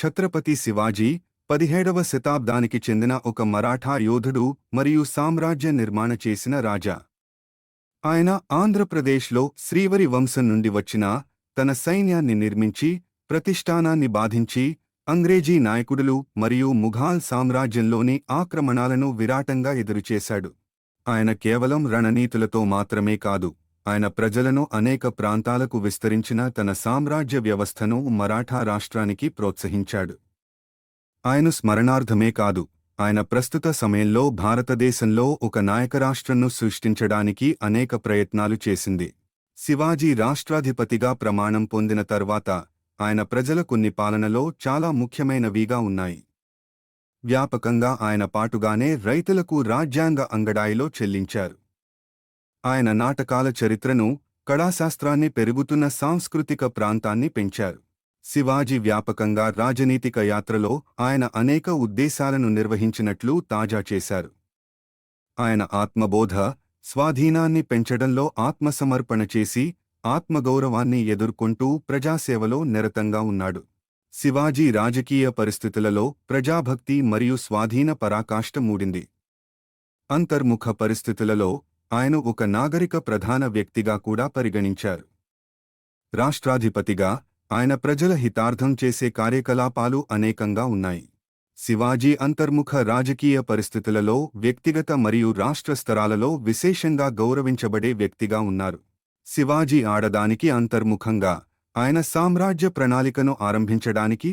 ఛత్రపతి శివాజీ పదిహేడవ శతాబ్దానికి చెందిన ఒక మరాఠా యోధుడు మరియు సామ్రాజ్య నిర్మాణ చేసిన రాజా. ఆయన ఆంధ్రప్రదేశ్లో శ్రీవరి వంశం నుండి వచ్చిన తన సైన్యాన్ని నిర్మించి ప్రతిష్టానాన్ని బాధించి అంగ్రేజీ నాయకుడులు మరియు ముఘాల్ సామ్రాజ్యంలోని ఆక్రమణాలను విరాటంగా ఎదురుచేశాడు. ఆయన కేవలం రణనీతులతో మాత్రమే కాదు ఆయన ప్రజలను అనేక ప్రాంతాలకు విస్తరించిన తన సామ్రాజ్య వ్యవస్థను మరాఠా రాష్ట్రానికి ప్రోత్సహించాడు. ఆయన స్మరణార్థమే కాదు ఆయన ప్రస్తుత సమయంలో భారతదేశంలో ఒక నాయకరాష్ట్రంను సృష్టించడానికి అనేక ప్రయత్నాలు చేసింది. శివాజీ రాష్ట్రాధిపతిగా ప్రమాణం పొందిన తర్వాత ఆయన ప్రజల కొన్ని పాలనలో చాలా ముఖ్యమైనవిగా ఉన్నాయి. వ్యాపకంగా ఆయన పాటుగానే రైతులకు రాజ్యాంగ అంగడాయిలో చెల్లించారు. ఆయన నాటకాల చరిత్రను కళాశాస్త్రాన్ని పెరుగుతున్న సాంస్కృతిక ప్రాంతాన్ని పెంచారు. శివాజీ వ్యాపకంగా రాజనీతిక యాత్రలో ఆయన అనేక ఉద్దేశాలను నిర్వహించినట్లు తాజా చేశారు. ఆయన ఆత్మబోధ స్వాధీనాన్ని పెంచడంలో ఆత్మసమర్పణ చేసి ఆత్మగౌరవాన్ని ఎదుర్కొంటూ ప్రజాసేవలో నిరతంగా ఉన్నాడు. శివాజీ రాజకీయ పరిస్థితులలో ప్రజాభక్తి మరియు స్వాధీన పరాకాష్ట మూడింది. అంతర్ముఖ పరిస్థితులలో ఆయన ఒక నాగరిక ప్రధాన వ్యక్తిగా కూడా పరిగణించారు. రాష్ట్రాధిపతిగా ఆయన ప్రజల హితార్థం చేసే కార్యకలాపాలు అనేకంగా ఉన్నాయి. శివాజీ అంతర్ముఖ రాజకీయ పరిస్థితులలో వ్యక్తిగత మరియు రాష్ట్ర స్థరాలలో విశేషంగా గౌరవించబడే వ్యక్తిగా ఉన్నారు. శివాజీ ఆడదానికి అంతర్ముఖంగా ఆయన సామ్రాజ్య ప్రణాళికను ఆరంభించడానికి